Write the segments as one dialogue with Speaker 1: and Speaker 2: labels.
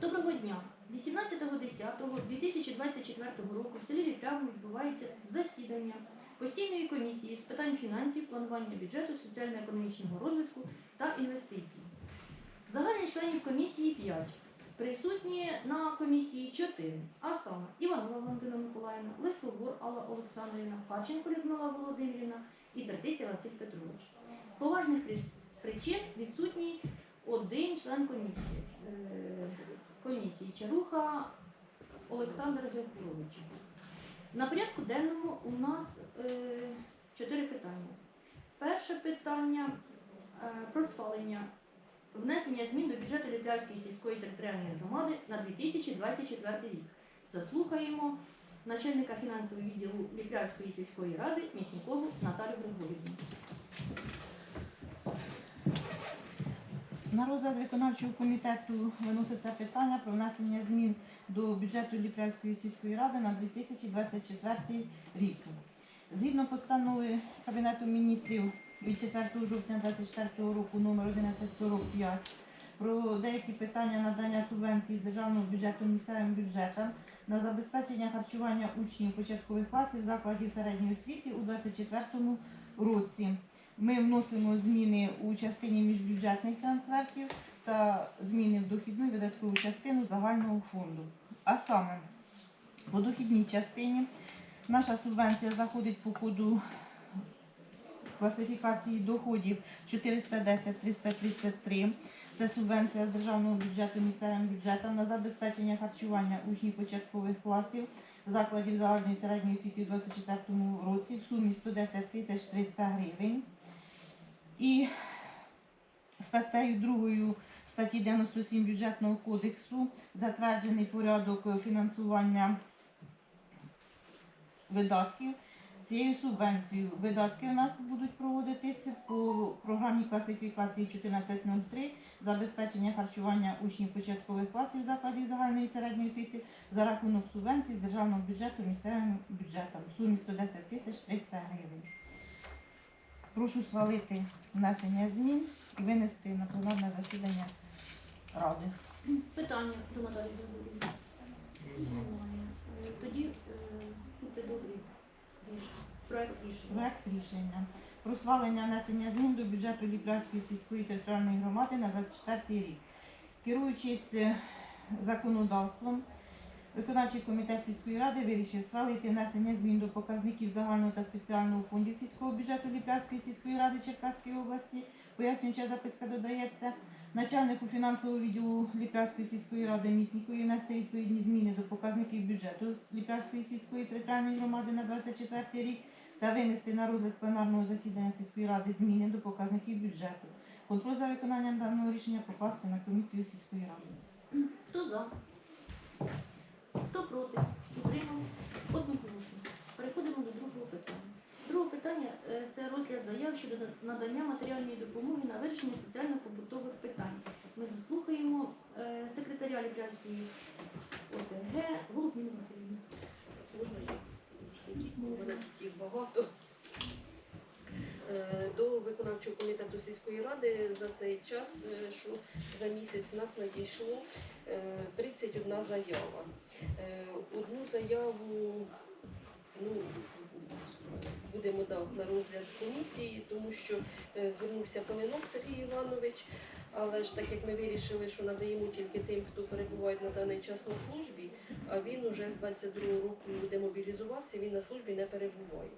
Speaker 1: Доброго дня! 18.10.2024 року в селі Ріпляво відбувається засідання постійної комісії з питань фінансів, планування бюджету, соціально-економічного розвитку та інвестицій. Загальних членів комісії 5. Присутні на комісії 4, а саме Іванова Валентина Миколаївна, Лисогор Алла Олександрівна, Харченко Людмила Володимирівна і Третися Василь Петрович. З поважних причин відсутній один член комісії. Е, комісії Чаруха Олександра Дякуровича. На порядку денному у нас е, чотири питання. Перше питання е, про схвалення внесення змін до бюджету Ліплявської сільської територіальної громади на 2024 рік. Заслухаємо начальника фінансового відділу Ліплявської сільської ради Міснікову Наталю Григорівну.
Speaker 2: На розгляд виконавчого комітету виноситься питання про внесення змін до бюджету Ліпрянської сільської ради на 2024 рік. Згідно постанови Кабінету міністрів від 4 жовтня 2024 року номер 1145 про деякі питання надання субвенцій з державного бюджету місцевим бюджетам на забезпечення харчування учнів початкових класів закладів середньої освіти у 2024 році. Ми вносимо зміни у частині міжбюджетних трансфертів та зміни в дохідну видаткову частину загального фонду. А саме, по дохідній частині наша субвенція заходить по коду класифікації доходів 410-333. Це субвенція з державного бюджету місцевим бюджетом на забезпечення харчування учнів початкових класів закладів загальної середньої освіти у 2024 році в сумі 110 тисяч 300 гривень. І статтею 2 статті 97 бюджетного кодексу затверджений порядок фінансування видатків. Цією субвенцією видатки у нас будуть проводитися по програмі класифікації 1403 забезпечення харчування учнів початкових класів закладів загальної середньої освіти за рахунок субвенцій з державного бюджету місцевим бюджетом в сумі 110 тисяч 300 гривень. Прошу схвалити внесення змін і винести на пленарне засідання ради.
Speaker 1: Питання до Наталі Григорівни. Немає. Е, Тоді е, будьте добрі. Проект рішення.
Speaker 2: Проект рішення про схвалення внесення змін до бюджету Ліплянської сільської територіальної громади на 24 рік. Керуючись е, законодавством, виконавчий комітет сільської ради вирішив схвалити внесення змін до показників загального та спеціального фондів сільського бюджету Ліплянської сільської ради Черкаської області. Пояснююча записка додається. Начальнику фінансового відділу Ліплянської сільської ради Міснікові внести відповідні зміни до показників бюджету Ліплянської сільської територіальної громади на 24 рік та винести на розгляд пленарного засідання сільської ради зміни до показників бюджету. Контроль за виконанням даного рішення покласти на комісію сільської ради.
Speaker 1: Хто за? Хто проти? Утримались? Одноголосно. Переходимо до другого питання. Друге питання е, це розгляд заяв щодо надання матеріальної допомоги на вирішення соціально-побутових питань. Ми заслухаємо е, секретаря Ліплянської ОТГ Голубніну Васильівна.
Speaker 3: Можна їх багато. Е, До виконавчого комітету сільської ради за цей час, е, що за місяць нас надійшло е, 31 заява. Е, Одну заяву ну, будемо дати на розгляд комісії, тому що е, звернувся Калинок Сергій Іванович. Але ж так як ми вирішили, що надаємо тільки тим, хто перебуває на даний час на службі, а він уже з 22 року демобілізувався, він на службі не перебуває.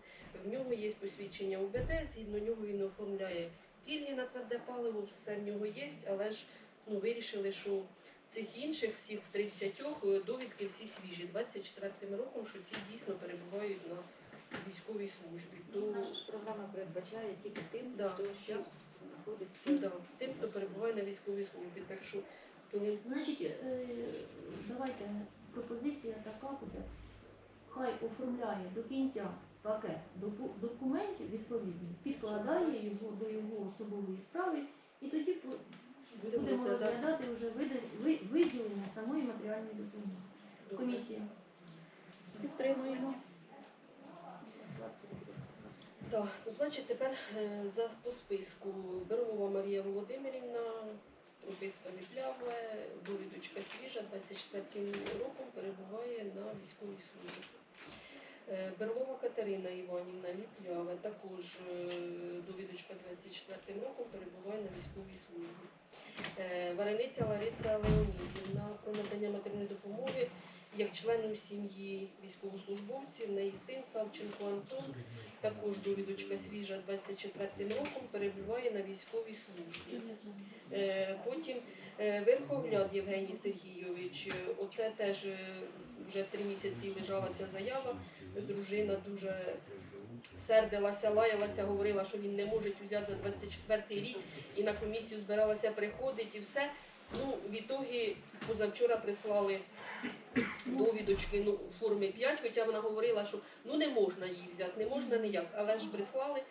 Speaker 3: В нього є посвідчення УБД, згідно нього він оформляє пільги на тверде паливо, все в нього є, але ж ну, вирішили, що цих інших всіх 30 е, довідки всі свіжі, 24 роком, що ці дійсно перебувають на військовій службі. То,
Speaker 4: Наша ж програма передбачає тільки тим,
Speaker 3: Да,
Speaker 4: хто зараз знаходиться.
Speaker 3: да, тим, хто перебуває на військовій службі. Так що вони
Speaker 1: Значить, е, давайте пропозиція така буде. Хай оформляє до кінця пакет документів відповідний, підкладає його до його особової справи, і тоді
Speaker 3: будемо розглядати
Speaker 1: вже виділення самої матеріальної допомоги. Комісія.
Speaker 3: Підтримуємо. Так, значить тепер е, за по списку Берлова Марія Володимирівна, Приписка Ліпляве, довідочка свіжа, 24 роком перебуває на військовій службі. Е, Берлова Катерина Іванівна Ліпляве, також е, довідочка 24 роком перебуває на військовій службі. Варениця Лариса Леонідівна про надання матеріальної допомоги як члену сім'ї військовослужбовців, неї син Савченко Антон, також довідочка свіжа 24 роком перебуває на військовій службі. Е, Потім е, Євгеній Сергійович, е, оце теж вже три місяці лежала ця заява. Дружина дуже сердилася, лаялася, говорила, що він не може взяти за 24 рік і на комісію збиралася приходити і все. Ну, в ітогі позавчора прислали довідочки ну, формі 5, хоча вона говорила, що ну не можна її взяти, не можна ніяк, але ж прислали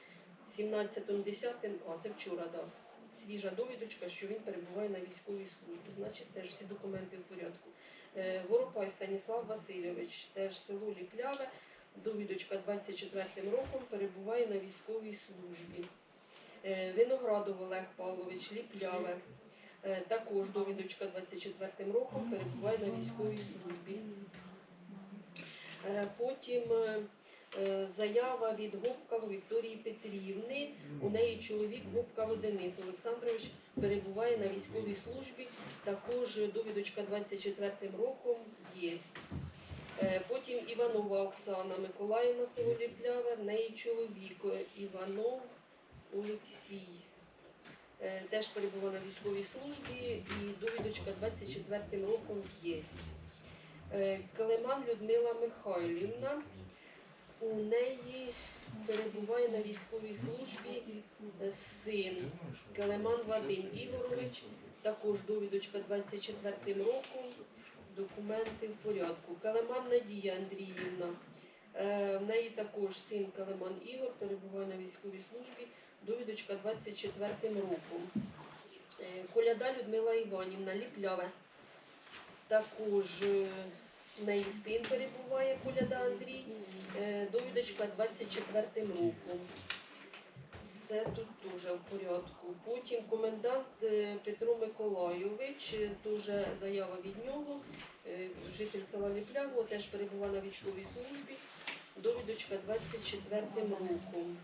Speaker 3: 17.10, а це вчора дав. Свіжа довідочка, що він перебуває на військовій службі. Значить, теж всі документи в порядку. Е, Воропай Станіслав Васильович, теж село Ліпляве, довідочка 24 роком перебуває на військовій службі. Е, Виноградов Олег Павлович, Ліпляве, також довідочка 24 роком перебуває на військовій службі. Е, Потім е, е, заява від Гопкало Вікторії Петрівни. У неї чоловік Гопкало Денис Олександрович перебуває на військовій службі. Також довідочка 24 роком є. Е, Потім Іванова Оксана Миколаївна село Ліпляве, в неї чоловік е, Іванов Олексій. Е, Теж перебуває на військовій службі і довідочка 24 роком є. Е, Калеман Людмила Михайлівна. У неї перебуває на військовій службі е, син Калеман Вадим Ігорович. Також довідочка 24 роком. Документи в порядку. Калеман Надія Андріївна. В неї також син Калеман Ігор перебуває на військовій службі. Довідочка 24 роком. Е, Коляда Людмила Іванівна Ліпляве. Також е, в неї син перебуває Коляда Андрій. Е, Довідочка 24 роком. Все тут теж в порядку. Потім комендант Петро Миколайович, е, теж заява від нього. Житель села Ліпляво теж перебуває на військовій службі. Довідочка 24 роком.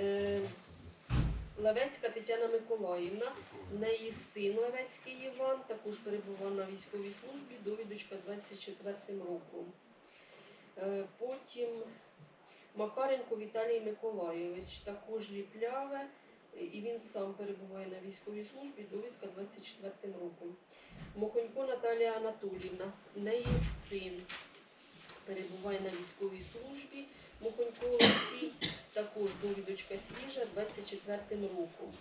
Speaker 3: Е, Лавецька Тетяна Миколаївна, в неї син Лавецький Іван, також перебував на військовій службі, довідочка 24 роком. Е, Потім Макаренко Віталій Миколайович, також ліпляве, і він сам перебуває на військовій службі, довідка 24 роком. Мохонько Наталія Анатолівна, в неї син перебуває на військовій службі. Мохонько Олексій, також довідочка свіжа 24 роком.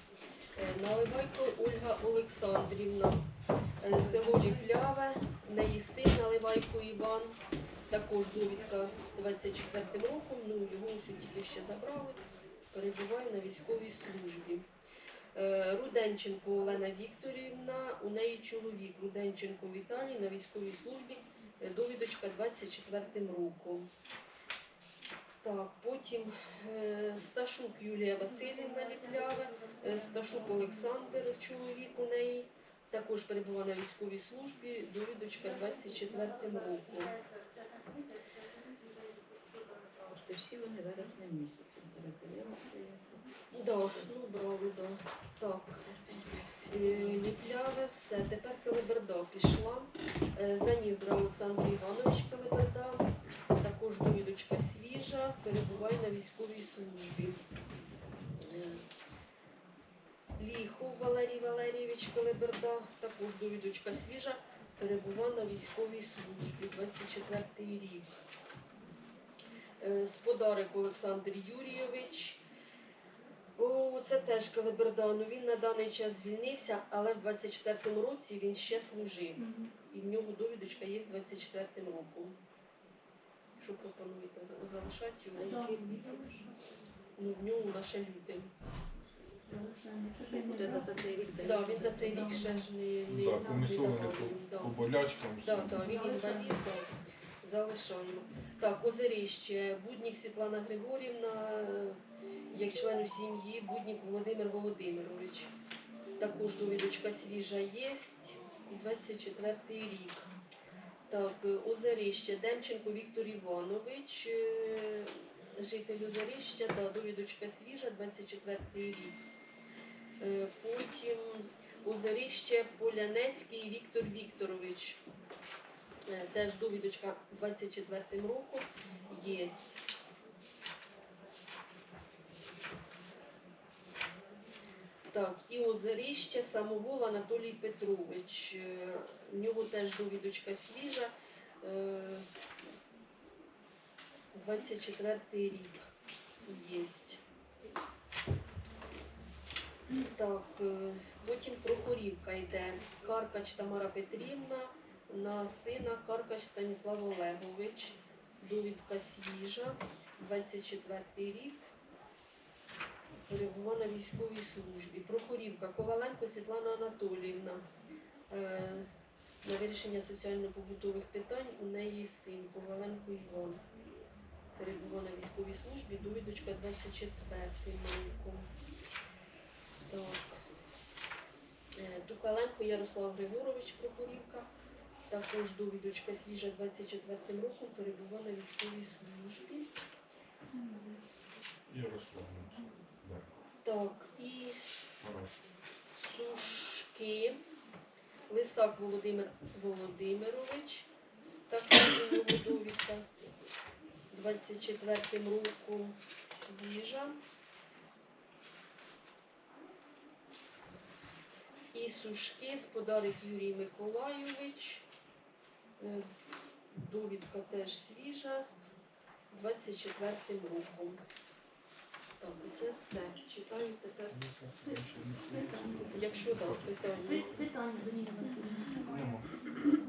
Speaker 3: Е, Наливайко Ольга Олександрівна, е, село Ліпляве, неї син Наливайко Іван, також довідка 24-м роком, ну його тільки ще забрали, перебуває на військовій службі. Е, Руденченко Олена Вікторівна, у неї чоловік Руденченко Віталій на військовій службі, довідочка 24 роком. Так, потім е, Сташук Юлія Васильівна Ліпляве, Сташук Олександр, чоловік у неї, також перебуває на військовій службі, довідочка 24 роком.
Speaker 4: Кошти всі вони вересня місяці передивилися.
Speaker 3: Да, ну брали, да. Так. Е, Ліпляве, все. Тепер Келеберда пішла. Е, Заніздра Олександр Іванович Келеберда. Також довідочка свіжа, перебуває на військовій службі. Е, Ліхов Валерій Валерійович Келеберда, також довідочка свіжа, перебуває на військовій службі 24 рік. Е, Сподарик Олександр Юрійович. О, це теж Калибердану. Він на даний час звільнився, але в 24-му році він ще служив. І в нього довідочка є з 24-м роком. Пропонуєте? Залишати його?
Speaker 1: Так.
Speaker 3: Ну, в ньому на ще
Speaker 4: буде за цей рік. де
Speaker 3: Да, він за цей рік ще ж не, не,
Speaker 5: Так,
Speaker 3: не
Speaker 5: комісований по,
Speaker 3: да.
Speaker 5: по болячкам.
Speaker 3: Да, да, він інвалід. Залишаємо. Так, Озеріще, Буднік Світлана Григорівна, е, як члену сім'ї, Буднік Володимир Володимирович. Також довідочка свіжа є. 24 рік. Так, Озаріще, Демченко Віктор Іванович, е, житель Озеріща, та довідочка свіжа, 24 рік. Е, Потім Озаріще Полянецький Віктор Вікторович. Е, Теж довідочка 24 роком є. Так, і Озеріще Самовол Анатолій Петрович. Е, В нього теж довідочка свіжа. е, 24 рік є. Так, е, потім Прохорівка йде. Каркач Тамара Петрівна на сина Каркач Станіслав Олегович. Довідка свіжа, 24 рік. Перебувала на військовій службі. Прохорівка Коваленко Світлана Анатоліївна. Е, На вирішення соціально-побутових питань у неї син Коваленко Іван. Перебував на військовій службі, довідочка 24 роком. Так. Е, Тукаленко Ярослав Григорович Прохорівка. Також довідочка свіжа 24 роком перебував на військовій службі.
Speaker 5: Ярославович.
Speaker 3: Так, і Сушки. Лисак Володимир Володимирович. Також довідка 24 роком свіжа. І Сушки Сподарик Юрій Миколайович. Е, Довідка теж свіжа. 24 роком. Так, це все. Читаю тепер. Якщо так, питання.
Speaker 1: Питання до Ніни Васильівни.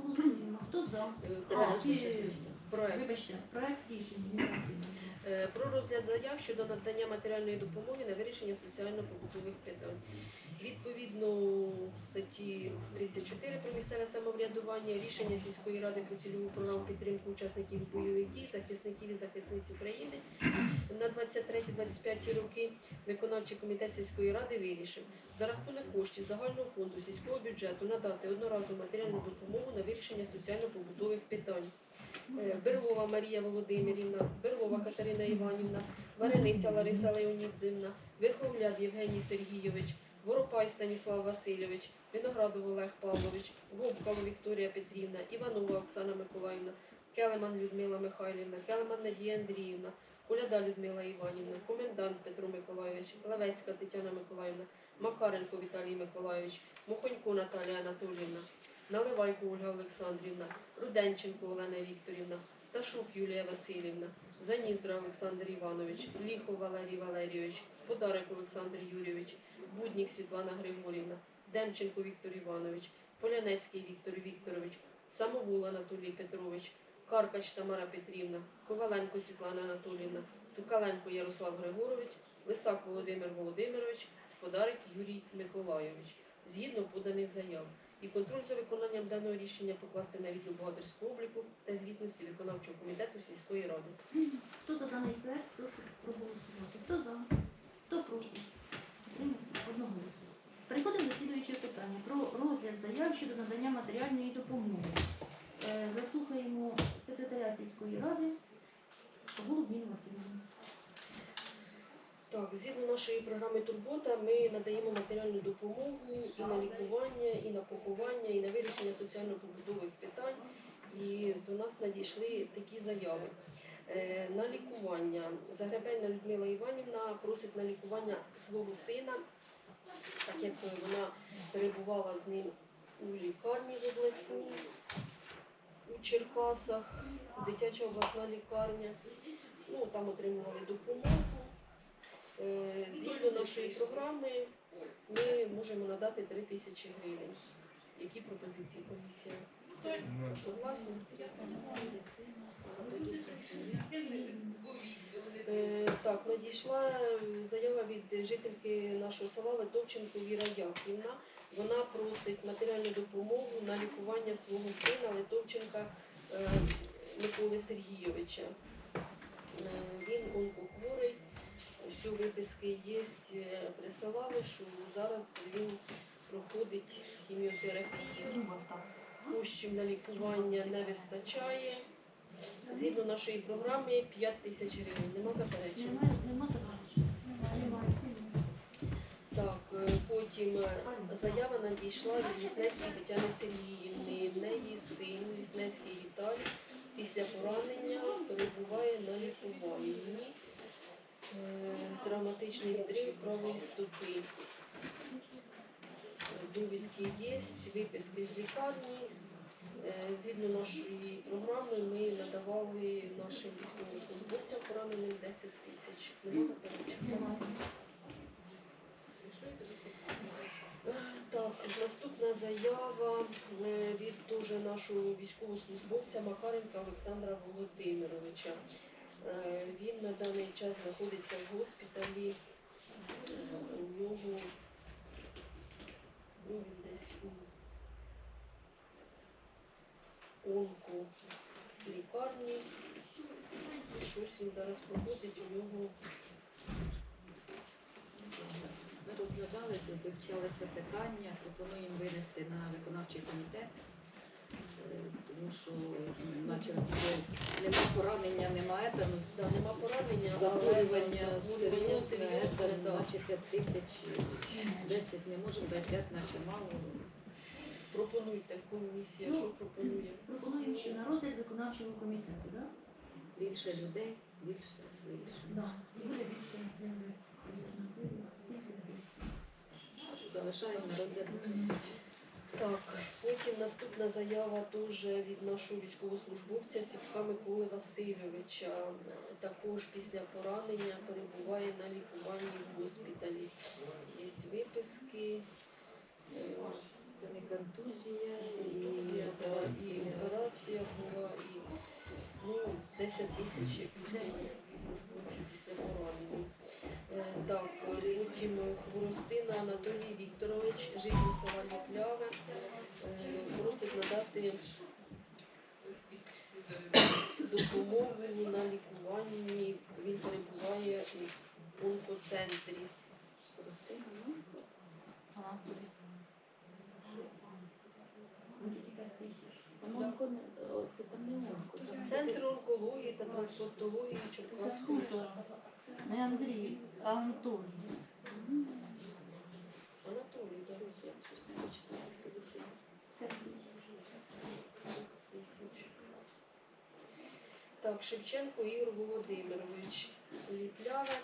Speaker 1: Голосуємо. Хто за?
Speaker 3: Е,
Speaker 1: А,
Speaker 3: проект- Проект.
Speaker 1: Вибачте, проект рішення. Ніна Васильівна.
Speaker 3: Е, Про розгляд заяв щодо надання матеріальної допомоги на вирішення соціально-побутових питань. Відповідно статті 34 про місцеве самоврядування, рішення сільської ради про цільову програму підтримки учасників бойових дій, захисників і захисниць України на 23-25 роки виконавчий комітет сільської ради вирішив за рахунок коштів загального фонду сільського бюджету надати одноразову матеріальну допомогу на вирішення соціально-побутових питань. Е, Берлова Марія Володимирівна, Берлова Катерина Іванівна, Варениця Лариса Леонідівна, Верховляд Євгеній Сергійович, Воропай Станіслав Васильович, Виноградов Олег Павлович, Гобкало Вікторія Петрівна, Іванова Оксана Миколаївна, Келеман Людмила Михайлівна, Келеман Надія Андріївна, Коляда Людмила Іванівна, комендант Петро Миколайович, Левецька Тетяна Миколаївна, Макаренко Віталій Миколайович, Мухонько Наталія Анатоліївна, Наливайко Ольга Олександрівна, Руденченко Олена Вікторівна, Сташук Юлія Васильівна, Заніздра Олександр Іванович, Ліхов Валерій Валерійович, Сподарик Олександр Юрійович, Буднік Світлана Григорівна, Демченко Віктор Іванович, Полянецький Віктор Вікторович, Самовул Анатолій Петрович, Каркач Тамара Петрівна, Коваленко Світлана Анатоліївна, Тукаленко Ярослав Григорович, Лисак Володимир Володимирович, Сподарик Юрій Миколайович, згідно поданих заяв. І контроль за виконанням даного рішення покласти на відділ бухгалтерського обліку та звітності виконавчого комітету сільської ради.
Speaker 1: Хто за даний проект, прошу проголосувати. Хто за? Хто проти? Утримався? Одноголосно. Переходимо до слідуючого питання про розгляд заяв щодо надання матеріальної допомоги. Е, Заслухаємо секретаря сільської ради Голуб Ніну Васильівну.
Speaker 3: Так, згідно нашої програми Турбота, ми надаємо матеріальну допомогу і на лікування, і на поховання, і на вирішення соціально-побутових питань. І до нас надійшли такі заяви. Е, На лікування Загребельна Людмила Іванівна просить на лікування свого сина, так як вона перебувала з ним у лікарні в обласній, у Черкасах, дитяча обласна лікарня. Ну, там отримували допомогу. Нашої програми ми можемо надати 3 тисячі гривень. Які пропозиції комісія?
Speaker 5: Ну,
Speaker 3: Согласні? Е, Так, надійшла заява від жительки нашого села Литовченко Віра Яківна. Вона просить матеріальну допомогу на лікування свого сина Литовченка е, Миколи Сергійовича. Е, Він онкохворий, всі виписки є, е, присилали, що зараз він проходить хіміотерапію, коштів на лікування не вистачає. Згідно нашої програми 5 тисяч гривень. Нема заперечень?
Speaker 1: Нема заперечень.
Speaker 3: Так, е, потім е, заява надійшла від Лісневської Тетяни Сергіївни. В неї син Лісневський Віталій після поранення перебуває на лікуванні. Е, Травматичний відрив правої стопи. Е, Довідки є, виписки з лікарні. Е, Згідно нашої програми ми надавали нашим військовослужбовцям пораненим 10 тисяч. Заперечень? Так, наступна заява е, від дуже нашого військовослужбовця Макаренка Олександра Володимировича. Е, Він на даний час знаходиться в госпіталі. Е, У нього ну, він десь у онко лікарні. Щось він зараз проходить у нього.
Speaker 4: Ми розглядали, вивчали це питання, пропонуємо винести на виконавчий комітет, тому що наче нема поранення, немає, там
Speaker 3: Да, нема поранення,
Speaker 4: захворювання серйозне, наче 5 тисяч, 10 не можемо дати 5, наче мало.
Speaker 3: Пропонуйте комісія,
Speaker 1: Ну,
Speaker 3: що пропонує.
Speaker 1: Пропонуємо ще на розгляд виконавчого комітету, так?
Speaker 4: Більше людей, більше, більше.
Speaker 1: Да. Буде більше.
Speaker 4: Залишаємо на розгляд.
Speaker 3: Так, потім наступна заява теж від нашого військовослужбовця Сіпка Миколи Васильовича. Також після поранення перебуває на лікуванні в госпіталі. Є виписки.
Speaker 4: Це не контузія і,
Speaker 3: да, і операція була, і ну, 10 тисяч після поранення. Е, Так, потім Хворостина Анатолій Вікторович, житель села Ліпляве, просить надати допомогу на лікуванні. Він перебуває у онкоцентрі.
Speaker 2: Анатолій.
Speaker 4: Онко, там
Speaker 3: Центр онкології та трансплантології Черкаської.
Speaker 2: Не Андрій, а Анатолій.
Speaker 3: Анатолій, так.
Speaker 4: Я щось не почитала, що
Speaker 3: тисяч. Так, Шевченко Ігор Володимирович Ліпляве.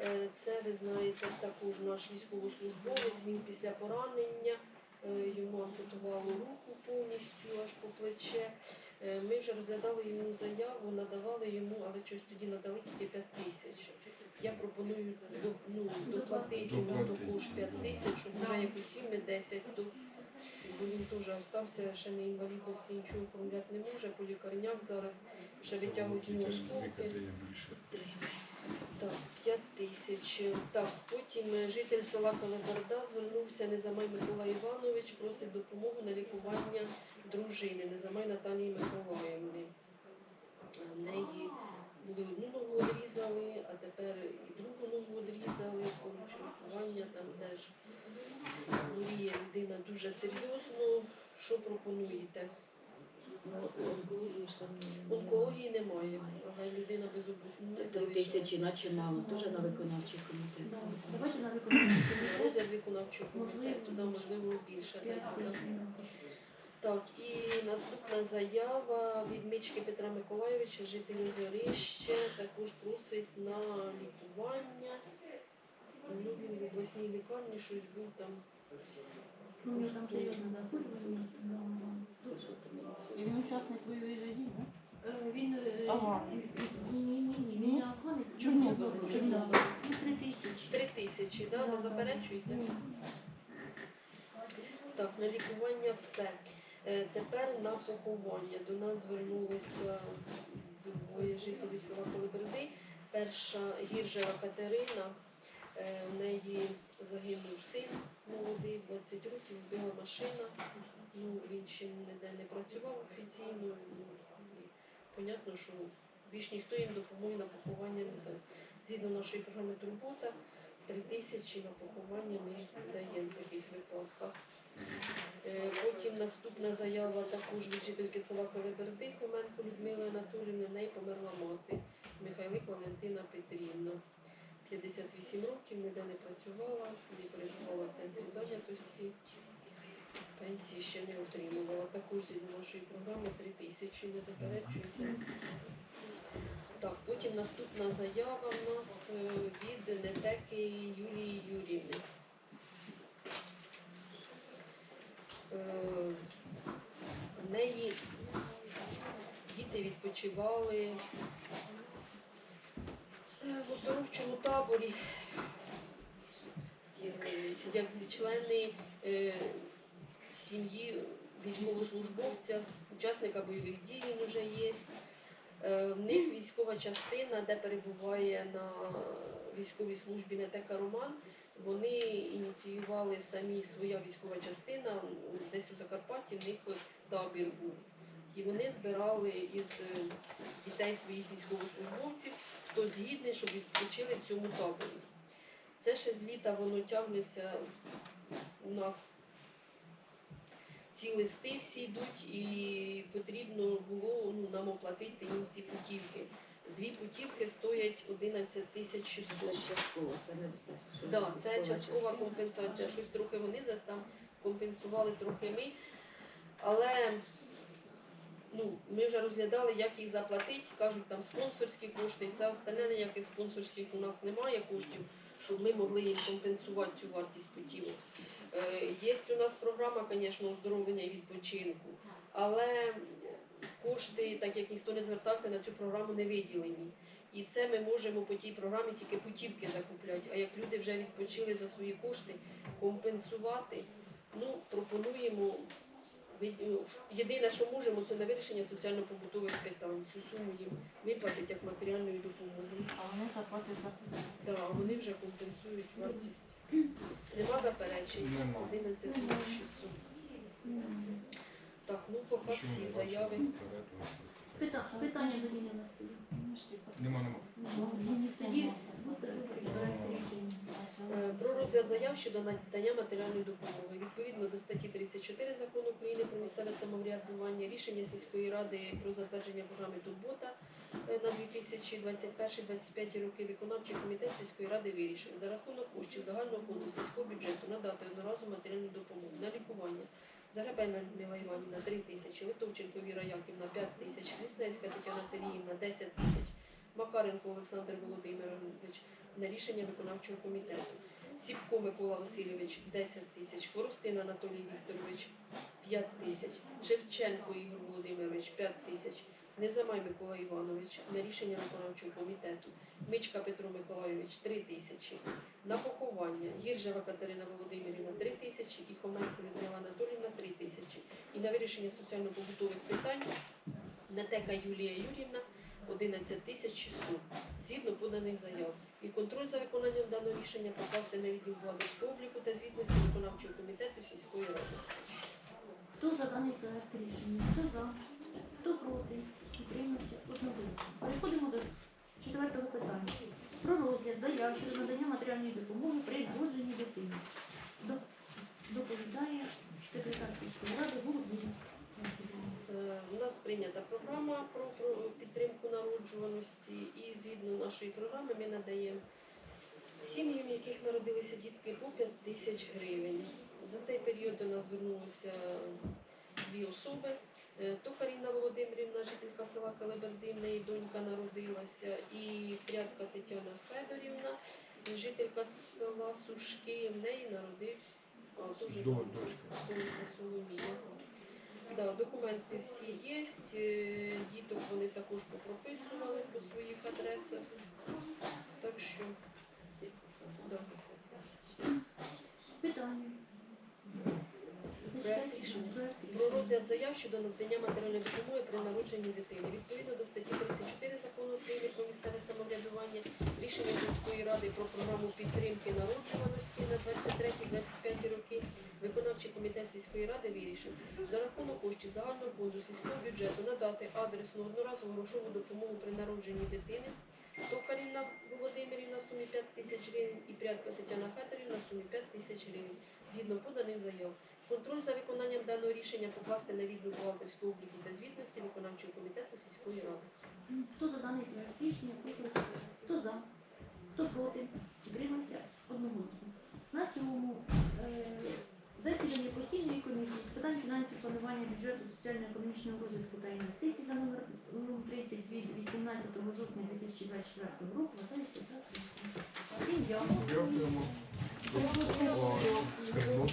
Speaker 3: Е, Це, ви знаєте, також наш військовослужбовець. Він після поранення е, йому ампутувало руку повністю аж по плече. Е, Ми вже розглядали йому заяву, надавали йому, але щось тоді надали тільки 5 тисяч. Я пропоную до- ну, доплатити йому також 5 тисяч, щоб вже як усі ми 10, то бо він теж остався, ще не інвалідності, нічого оформляти не може, по лікарнях зараз ще витягують йому осколки.
Speaker 5: Більше.
Speaker 3: Так, 5 тисяч. Так, потім е, житель села Калабарда звернувся Незамай Микола Іванович, просить допомогу на лікування дружини Незамай Наталії Миколаївни. Е, В неї були одну ногу відрізали, а тепер і другу ногу відрізали, поруч лікування там теж хворіє людина дуже серйозно. Що пропонуєте?
Speaker 4: Ну, онкології
Speaker 3: немає, але людина без
Speaker 4: Три тисячі, наче мало, теж на виконавчий комітет.
Speaker 1: Давайте на виконавчий комітет.
Speaker 3: Розгляд виконавчого комітету,
Speaker 1: Можливо.
Speaker 3: туди можливо більше. Так. Так, і наступна заява від Мички Петра Миколайовича, житель Озерища, також просить на лікування. Він в обласній лікарні щось був там.
Speaker 1: Ну, у нього там захворювання.
Speaker 2: Він учасник так?
Speaker 1: Е, Він е,
Speaker 2: Ага.
Speaker 1: ні, ні, ні, він не афганець, він
Speaker 2: Чорнобиль,
Speaker 1: да. Три тисячі.
Speaker 3: Три тисячі, да? не заперечуєте?
Speaker 1: Ні.
Speaker 3: Так, на лікування все. Е, Тепер на поховання. До нас звернулися двоє жителів села Колибриди. Перша Гіржева Катерина, е, в неї загинув син молодий, 20 років, збила машина. Ну, він ще ніде не працював офіційно. Ну, і понятно, що більш ніхто їм допомоги на поховання не дасть. Згідно нашої програми Турбота, Три тисячі на поховання ми даємо в таких випадках. Е, Потім наступна заява також від жительки села Калиберди, Хоменко Людмили Анатоліївни, в неї померла мати Михайлик Валентина Петрівна. 58 років, ніде не працювала, не працювала в центрі зайнятості. Пенсії ще не отримувала. Також зі нашої програми 3 тисячі не заперечуєте. Так, потім наступна заява в нас е, від Нетеки Юлії Юрівни. Е, В неї діти відпочивали в оздоровчому таборі, як, як члени е, сім'ї військовослужбовця, учасника бойових дій він вже є. Е, В них військова частина, де перебуває на військовій службі Нетека Роман. Вони ініціювали самі своя військова частина, десь у Закарпатті в них табір був. І вони збирали із е, дітей своїх військовослужбовців, хто згідний, щоб відпочили в цьому таборі. Це ще з літа воно тягнеться у нас. Ці листи всі йдуть і потрібно було ну, нам оплатити їм ці путівки. Дві путівки стоять 11 тисяч 600.
Speaker 4: ж частково, це не все. Що
Speaker 3: Да, це часткова компенсація. Щось трохи вони там компенсували трохи ми. Але ну, ми вже розглядали, як їх заплатити. Кажуть, там спонсорські кошти все остальне, ніяких спонсорських у нас немає коштів, щоб ми могли їм компенсувати цю вартість путівок. Е, Є у нас програма, звісно, оздоровлення і відпочинку, але кошти, так як ніхто не звертався, на цю програму не виділені. І це ми можемо по тій програмі тільки путівки закупляти. А як люди вже відпочили за свої кошти, компенсувати, ну, пропонуємо. Ну, Єдине, що можемо, це на вирішення соціально-побутових питань. Цю суму їм виплатить як матеріальною допомогою.
Speaker 2: А вони заплатять за
Speaker 3: Так, а вони вже компенсують вартість. Нема заперечень.
Speaker 5: Нема.
Speaker 3: 11 600. Так, ну поки всі заяви.
Speaker 1: Питання до Ліни Василівни.
Speaker 5: Нема, нема.
Speaker 1: Тоді будете проект рішення.
Speaker 3: Е, Про розгляд заяв щодо надання матеріальної допомоги. Відповідно до статті 34 закону України про місцеве самоврядування, рішення сільської ради про затвердження програми Турбота е, на 2021-2025 роки виконавчий комітет сільської ради вирішив за рахунок коштів загального фонду сільського бюджету надати одноразову матеріальну допомогу на лікування. Загребельна Людмила Іванівна 3 тисячі, Литовченко Віра Яківна 5 тисяч, Лісневська Тетяна Сергіївна 10 тисяч, Макаренко Олександр Володимирович на рішення виконавчого комітету. Сіпко Микола Васильович 10 тисяч, Хворостин Анатолій Вікторович 5 тисяч, Шевченко Ігор Володимирович 5 тисяч, Незамай Микола Іванович на рішення виконавчого комітету, Мичка Петро Миколайович 3 тисячі, на поховання Гіржева Катерина Володимирівна 3 тисячі. І Хоменко Людмила Анатоліївна 3 тисячі. І на вирішення соціально-побутових питань Нетека Юлія Юрівна 11 тисяч 600 згідно поданих заяв. І контроль за виконанням даного рішення покласти на відділ владовського обліку та звітності виконавчого комітету сільської ради.
Speaker 1: Хто за даний проект рішення? Хто за? Хто проти? Утримався одноголосно. Переходимо до четвертого питання. Про розгляд заяв щодо надання матеріальної допомоги при народженні дитини. Доповідає секретар сільської ради Голубіна.
Speaker 3: Е, У нас прийнята програма про, підтримку народжуваності, і згідно нашої програми ми надаємо сім'ям, в яких народилися дітки, по 5 тисяч гривень. За цей період до нас звернулося дві особи. Е, То Каріна Володимирівна, жителька села Калеберди, в неї донька народилася, і прядка Тетяна Федорівна, жителька села Сушки, в неї народився а, теж
Speaker 5: дочка.
Speaker 3: Соломія. Да, документи всі є, е, діток вони також попрописували по своїх адресах. Так що, да.
Speaker 1: Питання.
Speaker 3: Проект рішення. Про розгляд заяв щодо надання матеріальної допомоги при народженні дитини. Відповідно до статті 34 закону України про місцеве самоврядування, рішення міської ради про програму підтримки народжуваності на 23-25 роки, виконавчий комітет сільської ради вирішив за рахунок коштів загального фонду сільського бюджету надати адресну одноразову грошову допомогу при народженні дитини Штовка Володимирівна в сумі 5 тисяч гривень і Прядко Тетяна Федорівна в сумі 5 тисяч гривень згідно поданих заяв. Контроль за виконанням даного рішення покласти на відділ бухгалтерського обліку та звітності виконавчого комітету сільської ради.
Speaker 1: Хто за даний проект рішення, прошу голосувати. Хто за, хто проти, утримався одноголосно. На цьому е, засідання постійної комісії з питань фінансів, планування бюджету, соціально-економічного розвитку та інвестицій за номер номер 30 від 18 жовтня 2024 року вважається. Всім дякую.
Speaker 5: Дякуємо.
Speaker 1: Дякую.